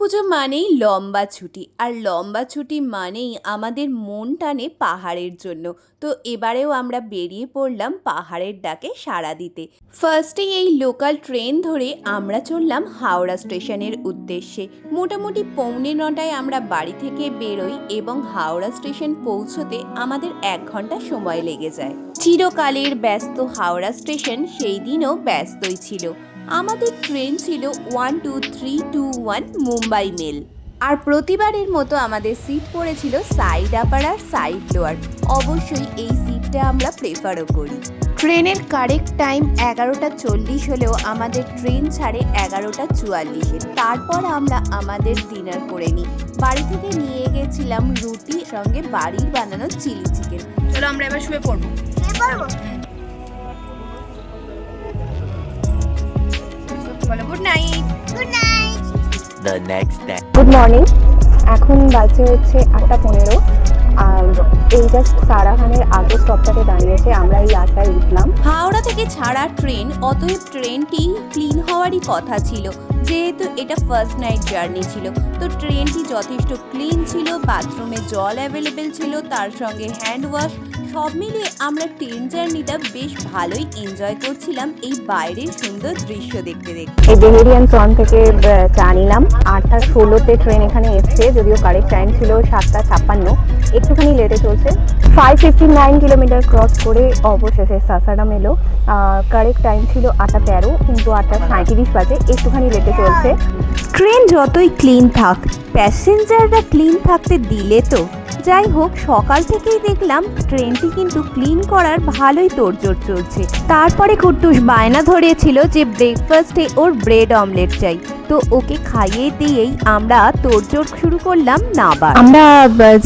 পুজো মানেই লম্বা ছুটি। আর লম্বা ছুটি মানেই আমাদের মন টানে পাহাড়ের জন্য। তো এবারেও আমরা বেরিয়ে পড়লাম পাহাড়ের ডাকে সাড়া দিতে। ফার্স্টেই এই লোকাল ট্রেন ধরে আমরা চললাম হাওড়া স্টেশনের উদ্দেশ্যে। মোটামুটি পৌনে নটায় আমরা বাড়ি থেকে বেরোই এবং হাওড়া স্টেশন পৌঁছতে আমাদের এক ঘণ্টা সময় লেগে যায়। চিরকালের ব্যস্ত হাওড়া স্টেশন সেই দিনও ব্যস্তই ছিল। আমাদের ট্রেন ছিল one two three two one Mumbai mail. আর প্রতিবারের মতো আমাদের সিট পড়েছিল সাইড আপার আর সাইড লোয়ার। অবশ্যই এই সিটটা আমরা প্রেফারও করি। ট্রেনের কারেক্ট টাইম এগারোটা চল্লিশ হলেও আমাদের ট্রেন ছাড়ে এগারোটা চুয়াল্লিশে। তারপর আমরা আমাদের ডিনার করে নিই। বাড়ি থেকে নিয়ে গেছিলাম রুটি, সঙ্গে বাড়ির বানানো চিলি চিকেন চলো আমরা এবার শুয়ে পড়ব? বলো good night good night the next day good morning এখন বাজে হচ্ছে আটটা পনেরো। আর এই জাস্ট সারাখানের আগে স্টপটাতে দাঁড়িয়েছে আমরা এই আটটায় উঠলাম। হাওড়া থেকে ছাড়া ট্রেন অতএব ট্রেনটি ক্লিন হওয়ারই কথা ছিল। যেহেতু এটা ফার্স্ট নাইট জার্নি ছিল, তো ট্রেনটি যথেষ্ট ক্লিন ছিল বাথরুমে জল অ্যাভেলেবেল ছিল, তার সঙ্গে হ্যান্ড ওয়াশ সব মিলিয়ে আমরা ট্রেন জার্নিটা বেশ ভালোই এনজয় করছিলাম এই বাইরের সুন্দর দৃশ্য দেখতে দেখতে। এই বেহেরিয়ান ট্রন থেকে চা নিলাম। আটটা ষোলোতে ট্রেন এখানে এসছে, যদিও কারেক্ট টাইম ছিল সাতটা ছাপ্পান্ন। একটুখানি লেটে চলছে। Five fifty nine kilometre cross করে অবশেষে সাসারাম এলো। কারেক্ট টাইম ছিল আটটা তেরো, কিন্তু আটটা সাঁত্রিশ বাজে, একটুখানি লেটে চলছে। ট্রেন যতই ক্লিন থাক প্যাসেঞ্জাররা ক্লিন থাকতে দিলে তো। যাই হোক, সকাল থেকেই দেখলাম ট্রেনটি কিন্তু ক্লিন করার ভালোই তোড়জোড় চলছে। তারপরে কুট্টুস বায়না ধরেছিল যে ব্রেকফাস্টে ওর ব্রেড অমলেট চাই। তো ওকে খাইয়ে দিয়েই আমরা তোড়জোড় শুরু করলাম নাবার। আমরা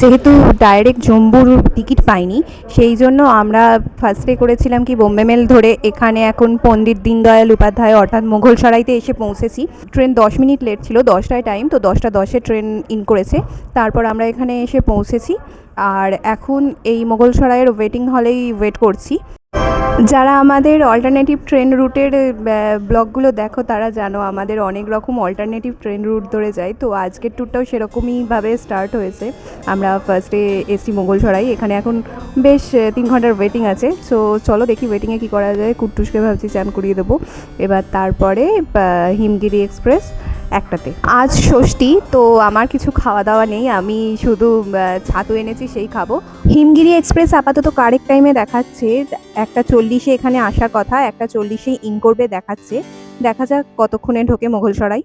যেহেতু ডাইরেক্ট জম্বুর টিকিট পাইনি, সেই জন্য আমরা ফার্স্টে করেছিলাম কি বোম্বে মেল ধরে এখানে এখন পণ্ডিত দীনদয়াল উপাধ্যায় অর্থাৎ মোঘল সরাইতে এসে পৌঁছেছি। ট্রেন দশ মিনিট লেট ছিল, দশটায় টাইম তো দশটা দশে ট্রেন ইন করেছে। তারপর আমরা এখানে এসে পৌঁছেছি। আর এখন এই মোগলসরাইয়ের ওয়েটিং হলেই ওয়েট করছি। যারা আমাদের অল্টারনেটিভ ট্রেন রুটের ব্লগগুলো দেখো, তারা জানো আমাদের অনেক রকম অল্টারনেটিভ ট্রেন রুট ধরে যায়। তো আজকের ট্যুরটাও সেরকমইভাবে স্টার্ট হয়েছে। আমরা ফার্স্টে এসি মোগলসরাই এখানে এখন বেশ তিন ঘণ্টার ওয়েটিং আছে। সো চলো দেখি ওয়েটিংয়ে কী করা যায়। কুট্টুসকে ভাবছি চান করিয়ে দেবো। এবার তারপরে হিমগিরি এক্সপ্রেস একটাতে। আজ ষষ্ঠী, তো আমার কিছু খাওয়া দাওয়া নেই, আমি শুধু ছাতু এনেছি, সেই খাব। হিমগিরি এক্সপ্রেস আপাতত কারেক্ট টাইমে দেখাচ্ছে, একটা চল্লিশে এখানে আসার কথা, একটা চল্লিশে ইন করবে দেখাচ্ছে। দেখা যাক কতক্ষণে ঢোকে মোগলসরাই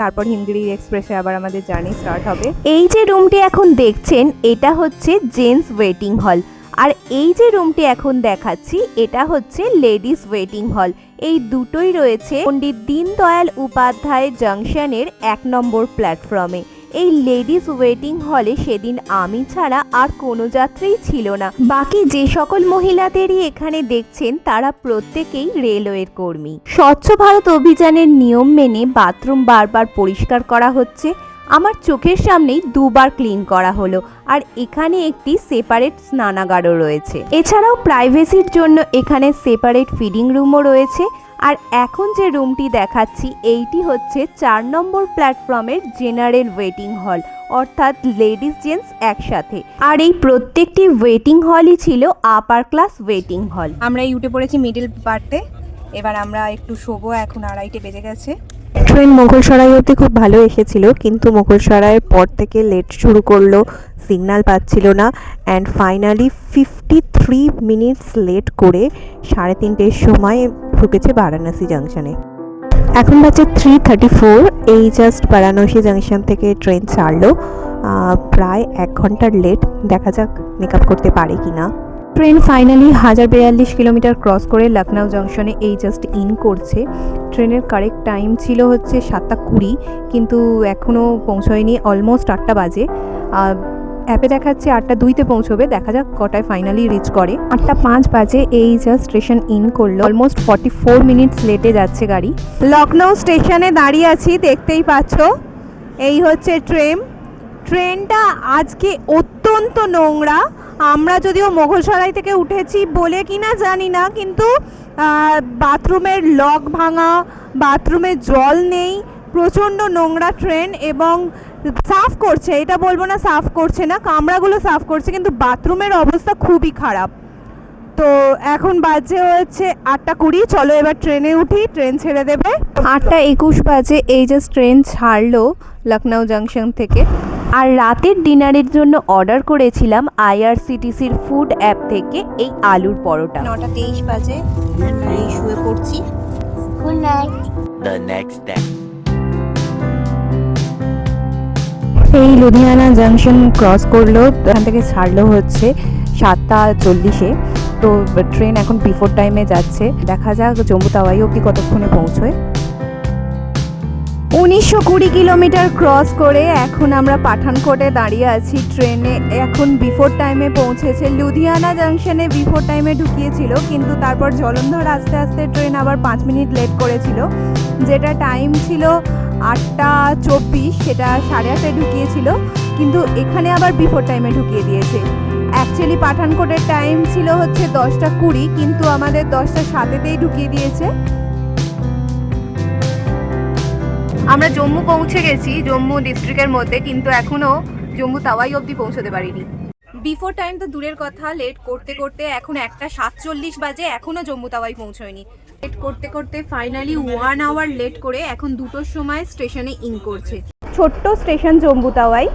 তারপর হিমগিরি এক্সপ্রেসে আবার আমাদের জার্নি স্টার্ট হবে। এই যে রুমটি এখন দেখছেন, এটা হচ্ছে জেন্টস ওয়েটিং হল আর এই যে রুমটি এখন দেখাচ্ছি, এটা হচ্ছে লেডিস ওয়েটিং হল এই দুটোই রয়েছে পণ্ডিত দীনদয়াল উপাধ্যায় জাংশনের এক নম্বর প্ল্যাটফর্মে এই লেডিস ওয়েটিং হলে সেদিন আমি ছাড়া আর কোনো যাত্রী ছিল না। বাকি যে সকল মহিলাদেরই এখানে দেখছেন, তারা প্রত্যেকেই রেলওয়ের কর্মী। স্বচ্ছ ভারত অভিযানের নিয়ম মেনে বাথরুম বারবার পরিষ্কার করা হচ্ছে। আমার চোখের সামনেই দুবার ক্লিন করা হলো, আর এখানে একটি সেপারেট স্নানাগারও রয়েছে। এছাড়াও প্রাইভেসির জন্য এখানে সেপারেট ফিডিং রুমও রয়েছে, আর এখন যে রুমটি দেখাচ্ছি, এইটি হচ্ছে চার নম্বর প্ল্যাটফর্মের জেনারেল ওয়েটিং হল, অর্থাৎ লেডিস জেন্টস একসাথে। আর এই প্রত্যেকটি ওয়েটিং হলই ছিল আপার ক্লাস ওয়েটিং হল। আমরা উঠে পড়েছি মিডিল পার্টে এবার আমরা একটু শোবো, এখন আড়াইটে বেজে গেছে। ট্রেন মোগলসরাই অবধি খুব ভালো এসেছিল, কিন্তু মোগলসরাইয়ের পর থেকে লেট শুরু করল সিগন্যাল পাচ্ছিল না and finally fifty three minutes late করে সাড়ে তিনটের সময় ঢুকেছে বারাণসী জাংশনে এখন বাজে থ্রি থার্টি ফোর এই জাস্ট বারাণসী জাংশন থেকে ট্রেন ছাড়লো প্রায় এক ঘণ্টার লেট দেখা যাক মেকআপ করতে পারে কি না ট্রেন ফাইনালি হাজার বিয়াল্লিশ কিলোমিটার ক্রস করে লখনৌ জংশনে এই জাস্ট ইন করছে। ট্রেনের কারেক্ট টাইম ছিল হচ্ছে সাতটা কুড়ি, কিন্তু এখনও পৌঁছয়নি অলমোস্ট আটটা বাজে। অ্যাপে দেখাচ্ছে আটটা দুইতে পৌঁছবে, দেখা যাক কটায় ফাইনালি রিচ করে। আটটা পাঁচ বাজে এই জাস্ট স্টেশন ইন করল। অলমোস্ট ফর্টি ফোর মিনিটস লেটে যাচ্ছে গাড়ি। লখনৌ স্টেশনে দাঁড়িয়ে আছি, দেখতেই পাচ্ছ, এই হচ্ছে ট্রেন ট্রেনটা আজকে অত্যন্ত নোংরা। আমরা যদিও মোগলসরাই থেকে উঠেছি বলে কিনা জানি না, কিন্তু বাথরুমের লক ভাঙা, বাথরুমে জল নেই, প্রচণ্ড নোংরা ট্রেন এবং সাফ করছে, এটা বলব না সাফ করছে না, কামরাগুলো সাফ করছে, কিন্তু বাথরুমের অবস্থা খুবই খারাপ। তো এখন বাজে হচ্ছে আটটা কুড়ি, চলো এবার ট্রেনে উঠি, ট্রেন ছেড়ে দেবে। আটটা একুশ বাজে, এই যে ট্রেন ছাড়লো লখনৌ জাংশন থেকে। আর রাতের ডিনারের জন্য অর্ডার করেছিলাম আইআরসিটিসির ফুড অ্যাপ থেকে এই আলুর পরোটা। নটা তেইশ বাজে এই শুয়ে পড়ছি। The next day. এই লুধিয়ানা জাংশন ক্রস করল এখান থেকে ছাড়লো হচ্ছে সাতটা চল্লিশে। তো ট্রেন এখন বিফোর টাইমে যাচ্ছে। দেখা যাক জম্মু তাওয়াই অবধি কতক্ষণে পৌঁছয়। উনিশশো কুড়ি কিলোমিটার ক্রস করে এখন আমরা পাঠানকোটে দাঁড়িয়ে আছি ট্রেনে। এখন বিফোর টাইমে পৌঁছেছে। লুধিয়ানা জাংশনে বিফোর টাইমে ঢুকিয়েছিল, কিন্তু তারপর জলন্ধর আস্তে আস্তে ট্রেন আবার পাঁচ মিনিট লেট করেছিল, যেটা টাইম ছিল আটটা চব্বিশ, সেটা সাড়ে আটটায় ঢুকিয়েছিল, কিন্তু এখানে আবার বিফোর টাইমে ঢুকিয়ে দিয়েছে। অ্যাকচুয়ালি পাঠানকোটের টাইম ছিল হচ্ছে দশটা কুড়ি, কিন্তু আমাদের দশটা সাতেতেই ঢুকিয়ে দিয়েছে। আমরা জম্মু পৌঁছে গেছি জম্মু ডিস্ট্রিক্টের মধ্যে কিন্তু এখনও জম্মু তাওয়াই অবধি পৌঁছতে পারিনি। বিফোর টাইম তো দূরের কথা লেট করতে করতে এখন একটা সাতচল্লিশ বাজে এখনও জম্মু তাওয়াই পৌঁছয়নি। লেট করতে করতে ফাইনালি ওয়ান আওয়ার লেট করে এখন দুটোর সময় স্টেশনে ইন করছে। ছোট্ট স্টেশন জম্মু তাওয়াই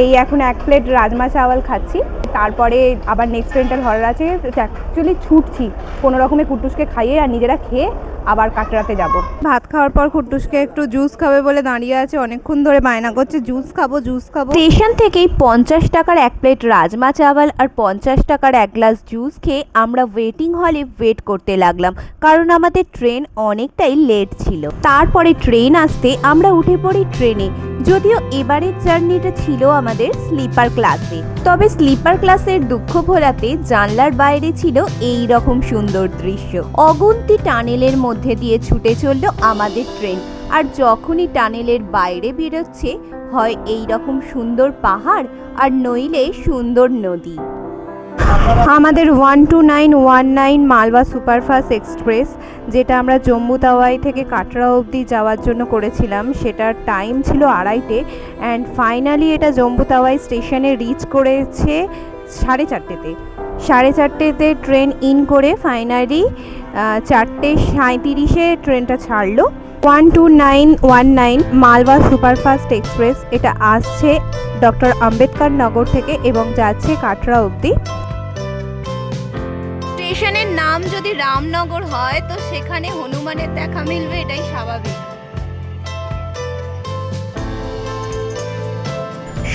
এই এখন এক প্লেট রাজমা চাওয়াল খাচ্ছি। তারপরে আবার নেক্সট ট্রেনটা ধরার আছে অ্যাকচুয়ালি ছুটছি কোনো রকমে কুটুসকে খাইয়ে আর নিজেরা খেয়ে আবার কাটরাতে যাব। ভাত খাওয়ার পর কুট্টুসকে একটু জুস খাবে বলে দাঁড়িয়ে আছে, অনেকক্ষণ ধরে বায়না করছে, জুস খাব জুস খাব। স্টেশন থেকেই পঞ্চাশ টাকার এক প্লেট রাজমা চাওয়াল আর পঞ্চাশ টাকার এক গ্লাস জুস খেয়ে আমরা ওয়েটিং হলে ওয়েট করতে লাগলাম, কারণ আমাদের ট্রেন অনেকটাই লেট ছিল। তারপরে ট্রেন আসতে আমরা উঠে পড়ি ট্রেনে যদিও এবারের জার্নিটা ছিল আমাদের স্লিপার ক্লাসে তবে স্লিপার ক্লাসের দুঃখ ভোলাতে জানলার বাইরে ছিল এই রকম সুন্দর দৃশ্য। অগুন্তি টানেলের মধ্যে দিয়ে ছুটে চলল আমাদের ট্রেন। আর যখনই টানেলের বাইরে বেরোচ্ছে, হয় এই রকম সুন্দর পাহাড় আর নইলে সুন্দর নদী। আমাদের one two nine one nine Malwa superfast express, যেটা আমরা জম্মু তাওয়াই থেকে কাটরা অবধি যাওয়ার জন্য করেছিলাম, সেটার টাইম ছিল আড়াইটে অ্যান্ড ফাইনালি এটা জম্মু তাওয়াই স্টেশনে রিচ করেছে সাড়ে চারটেতে। সাড়ে চারটেতে ট্রেন ইন করে ফাইনালি চারটে সাঁত্রিশে ট্রেনটা ছাড়লো। One two nine one nine Malwa superfast express, এটা আসছে ডক্টর আম্বেদকর নগর থেকে এবং যাচ্ছে কাটরা অবধি। স্টেশনের নাম যদি রামনগর হয়, তো সেখানে হনুমানের দেখা মিলবে, এটাই স্বাভাবিক।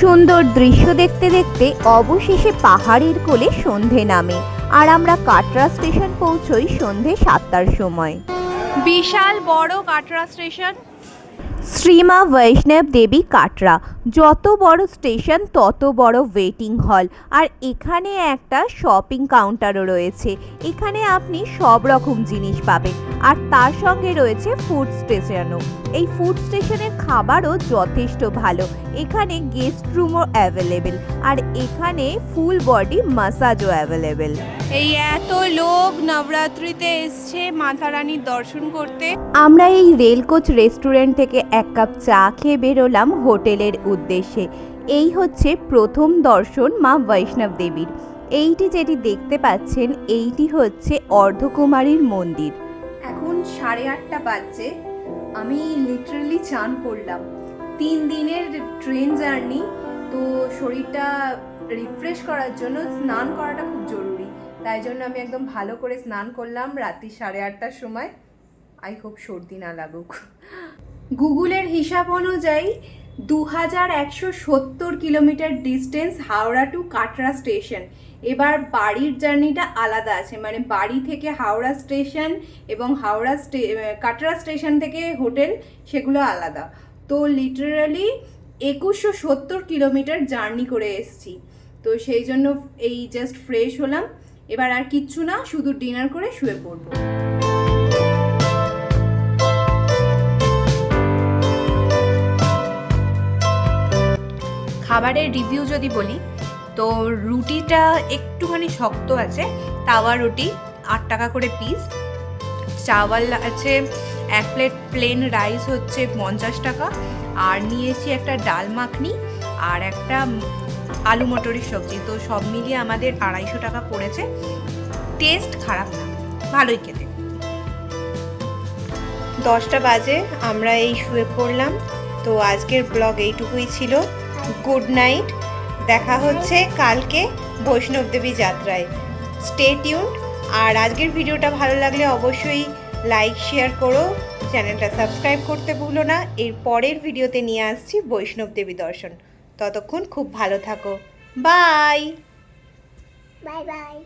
সুন্দর দৃশ্য দেখতে দেখতে অবশেষে পাহাড়ের কোলে সন্ধে নামে, আর আমরা কাটরা স্টেশন পৌঁছই সন্ধে সাতটার সময়। বিশাল বড় কাটরা স্টেশন শ্রীমা বৈষ্ণব দেবী কাটরা। যত বড় স্টেশন, তত বড় ওয়েটিং হল আর এখানে একটা শপিং কাউন্টারও রয়েছে। এখানে আপনি সব রকম জিনিস পাবেন। আর তার সঙ্গে রয়েছে ফুড স্টেশনও এই ফুড স্টেশনের খাবারও যথেষ্ট ভালো। এখানে গেস্ট রুমও অ্যাভেলেবেল আর এখানে ফুল বডি মাসাজও অ্যাভেলেবেল এই এত লোক নবরাত্রিতে এসছে মাতা রানীর দর্শন করতে। আমরা এই রেলকোচ রেস্টুরেন্ট থেকে এক কাপ চা খেয়ে বেরোলাম হোটেলের উদ্দেশ্যে। এই হচ্ছে প্রথম দর্শন মা বৈষ্ণব দেবীর। এইটি যেটি দেখতে পাচ্ছেন এইটি হচ্ছে অর্ধকুমারীর মন্দির। এখন সাড়ে আটটা বাজছে। আমি লিটারালি চান করলাম। তিন দিনের ট্রেন জার্নি তো শরীরটা রিফ্রেশ করার জন্য স্নান করাটা খুব তাই জন্য আমি একদম ভালো করে স্নান করলাম রাত্রি সাড়ে আটটার সময়। আই হোপ সর্দি না লাগুক। গুগলের হিসাব অনুযায়ী দু হাজার একশো সত্তর kilometre distance Howrah to Katra station এবার বাড়ির জার্নিটা আলাদা আছে মানে বাড়ি থেকে হাওড়া স্টেশন এবং হাওড়া স্টে কাটরা স্টেশন থেকে হোটেল সেগুলো আলাদা। তো লিটারালি একুশশো সত্তর কিলোমিটার জার্নি করে এসেছি। তো সেই জন্য এই জাস্ট ফ্রেশ হলাম। এবার আর কিচ্ছু না, শুধু ডিনার করে শুয়ে পড়ব। খাবারের রিভিউ যদি বলি, তো রুটিটা একটুখানি শক্ত আছে, তাওয়া রুটি আট টাকা করে পিস চাওয়াল আছে, এক প্লেট প্লেন রাইস হচ্ছে পঞ্চাশ টাকা, আর নিয়েছি একটা ডাল মাখনি, আর একটা আলু মটরের সবজি। তো সব মিলিয়ে আমাদের আড়াইশো টাকা পড়েছে। টেস্ট খারাপ না। ভালোই খেতে। দশটা বাজে, আমরা এই শুয়ে পড়লাম। তো আজকের ব্লগ এইটুকুই ছিল। গুড নাইট দেখা হচ্ছে কালকে বৈষ্ণব দেবী যাত্রায়। স্টে টিউন আর আজকের ভিডিওটা ভালো লাগলে অবশ্যই লাইক শেয়ার করো। চ্যানেলটা সাবস্ক্রাইব করতে ভুলো না। এর পরের ভিডিওতে নিয়ে আসছি বৈষ্ণব দেবী দর্শন। ততক্ষণ খুব ভালো থাকো বাই বাই bye.